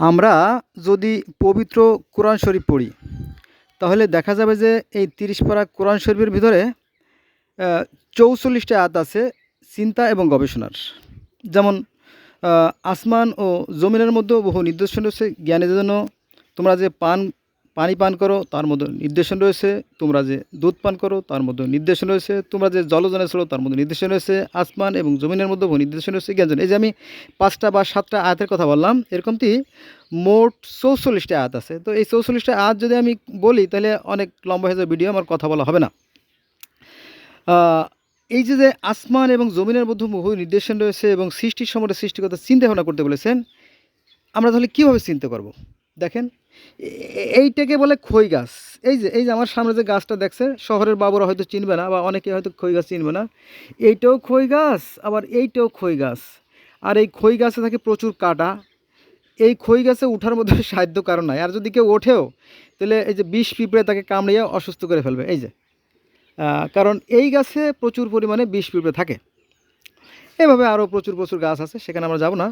আমরা যদি পবিত্র কোরআন শরীফ পড়ি, তাহলে দেখা যাবে যে এই তিরিশ পারা কোরআন শরীফের ভিতরে চৌচল্লিশটা আত আছে চিন্তা এবং গবেষণার। যেমন আসমান ও জমিনের মধ্যেও বহু নির্দেশন রয়েছে, জ্ঞানের জন্য তোমরা যে পান পানি পান করো, তার মধ্যে নির্দেশন রয়েছে। তোমরা যে দুধ পান করো, তার মধ্যে নির্দেশন রয়েছে। তোমরা যে জলজনে ছিল, তার মধ্যে নির্দেশন রয়েছে। আসমান এবং জমিনের মধ্যে নির্দেশন রয়েছে। জ্ঞানজন এই যে আমি পাঁচটা বা সাতটা আয়াতের কথা বললাম, এরকমটি মোট চৌচল্লিশটা আয়াত আছে। তো এই চৌচল্লিশটা আয়াত যদি আমি বলি, তাহলে অনেক লম্বা হয়ে যাবে ভিডিও, আমার কথা বলা হবে না। এই যে যে আসমান এবং জমিনের মধ্যে বহু নির্দেশন রয়েছে এবং সৃষ্টির সম্বন্ধে সৃষ্টিকতা চিন্তা ভাবনা করতে বলেছেন, আমরা তাহলে কীভাবে চিন্তা করব? দেখেন এইটাকে বলে খই গাছ। এই যে এই যে আমার সামনে যে গাছটা দেখছে, শহরের বাবুরা হয়তো চিনবে না বা অনেকে হয়তো খই গাছ চিনবে না। এইটাও খই গাছ, আবার এইটাও খই গাছ। আর এই খই গাছে থাকে প্রচুর কাটা। এই খই গাছে ওঠার মধ্যে সাধ্য কারণ নাই। আর যদি কেউ ওঠেও, তাহলে এই যে বিষ পিঁপড়ে তাকে কামড়িয়ে অসুস্থ করে ফেলবে। এই যে কারণ এই গাছে প্রচুর পরিমাণে বিষ পিঁপড়ে থাকে। এভাবে আরও প্রচুর প্রচুর গাছ আছে, সেখানে আমরা যাব না।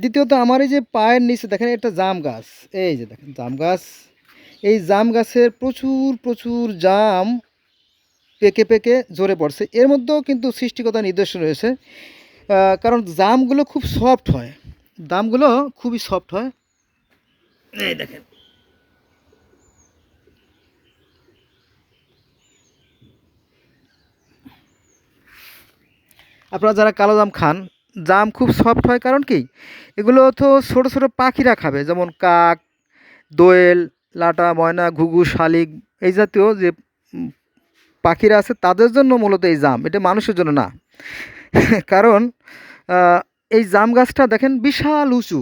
দ্বিতীয়ত আমার এই যে পায়ের নিচে, দেখেন একটা জাম গাছ, এই যে দেখেন জাম গাছ, এই জাম গাছের প্রচুর প্রচুর জাম পেকে পেকে ঝরে পড়ছে। এর মধ্যেও কিন্তু সৃষ্টিকতা নির্দেশন রয়েছে কারণ জামগুলো খুব সফট হয় দামগুলো খুবই সফট হয়। এই দেখেন। আপনারা যারা কালো জাম খান, জাম খুব সফট হয় কারণ কি? এগুলো তো ছোটো ছোটো পাখিরা খাবে, যেমন কাক, দোয়েল, লাটা, ময়না, ঘুঘু, শালিক এই জাতীয় যে পাখিরা আছে তাদের জন্য মূলত এই জাম, এটা মানুষের জন্য না। কারণ এই জাম গাছটা দেখেন বিশাল উঁচু।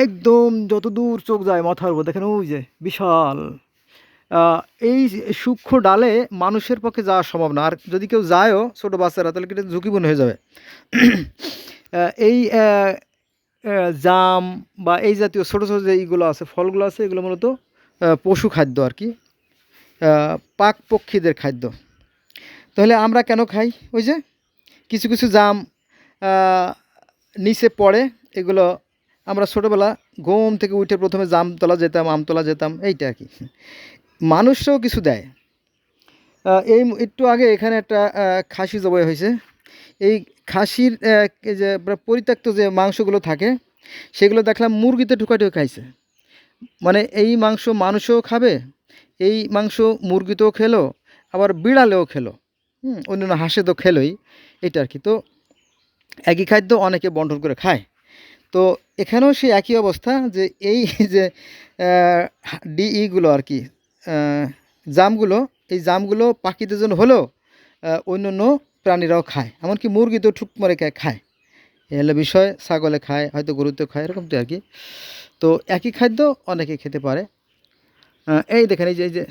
একদম যত দূর চোখ যায় মাথার উপর, দেখেন ওই যে, বিশাল। এই সূক্ষ্ম ডালে মানুষের পক্ষে যাওয়া সম্ভব না। আর যদি কেউ যায়ও ছোটো বাচ্চারা, তাহলে কিন্তু ঝুঁকিপূর্ণ হয়ে যাবে। এই জাম বা এই জাতীয় ছোটো ছোটো যে এইগুলো আছে, ফলগুলো আছে, এগুলো মূলত পশু খাদ্য আর কি। পাক পক্ষীদের খাদ্য। তাহলে আমরা কেন খাই? ওই যে কিছু কিছু জাম নিচে পড়ে, এগুলো আমরা ছোটোবেলা ঘুম থেকে উঠে প্রথমে জামতলা যেতাম আমতলা যেতাম, এইটা আর কি। মানুষরাও কিছু দেয়। এই একটু আগে এখানে একটা খাসি জবাই হয়েছে। এই খাসির যে পরিত্যক্ত যে মাংসগুলো থাকে, সেগুলো দেখলাম মুরগিতে ঢুকাটেও খাইছে। মানে এই মাংস মানুষও খাবে, এই মাংস মুরগিতেও খেলো, আবার বিড়ালেও খেলো। হুম, অন্যান্য হাঁসে তো খেলোই, এটা আর কি। তো একই খাদ্য অনেকে বন্টন করে খায়। তো এখানেও সেই একই অবস্থা যে এই যে ডিইগুলো আর কি জামগুলো এই জামগুলো পাখিদের জন্য হলেও আহ, অন্যান্য প্রাণীরাও খায়। এমনকি মুরগি তো ঠুক মরে খায়। এই হলো বিষয় ছাগলে খায় হয়তো গরুতেও খায় এরকম তো আর কি। তো একই খাদ্য অনেকে খেতে পারে। এই দেখেন এই যে এই যে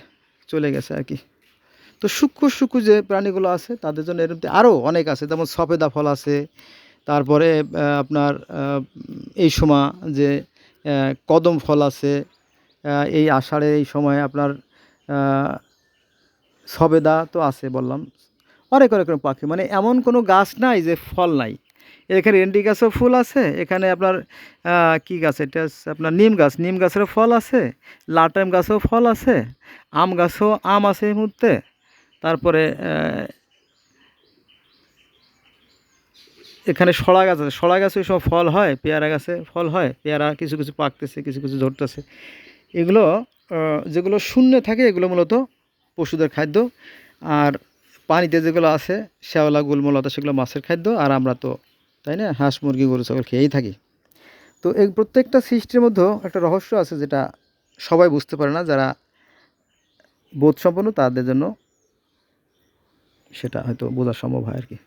চলে গেছে আর কি। তো সূক্ষ্ম সূক্ষ্ম যে প্রাণীগুলো আছে তাদের জন্য এরকম আরও অনেক আছে। যেমন সফেদা ফল আছে তারপরে আপনার এই সময় যে কদম ফল আছে এই আষাঢ়ে এই সময় আপনার সবেদা তো আছে বললাম। অনেক অনেক রকম পাখি। মানে এমন কোনো গাছ নাই যে ফল নাই। এখানে এন্ডি গাছও ফুল আছে, এখানে আপনার কি গাছ? এটা আপনার নিম গাছ। নিম গাছেরও ফল আছে, লাটাম গাছেও ফল আছে, আম গাছও আম আছে এই মুহূর্তে। তারপরে এখানে সড়া গাছ আছে। সড়া গাছে সব ফল হয়, পেয়ারা গাছে ফল হয়, পেয়ারা কিছু কিছু পাকতেছে, কিছু কিছু ঝরতেছে এগুলো যেগুলো শূন্য থাকে, এগুলো মূলত পশুদের খাদ্য। আর পানিতে যেগুলো আছে, শ্যাওলা গুলমলতা সেগুলো মাছের খাদ্য, আর আমরা তো, তাই না? হাঁস, মুরগি, গরু, ছাগল খেয়েই থাকি। তো এই প্রত্যেকটা সৃষ্টির মধ্যেও একটা রহস্য আছে যেটা সবাই বুঝতে পারে না, যারা বোধ সম্পন্ন তাদের জন্য সেটা হয়তো বোঝা সম্ভব হয় আর কি।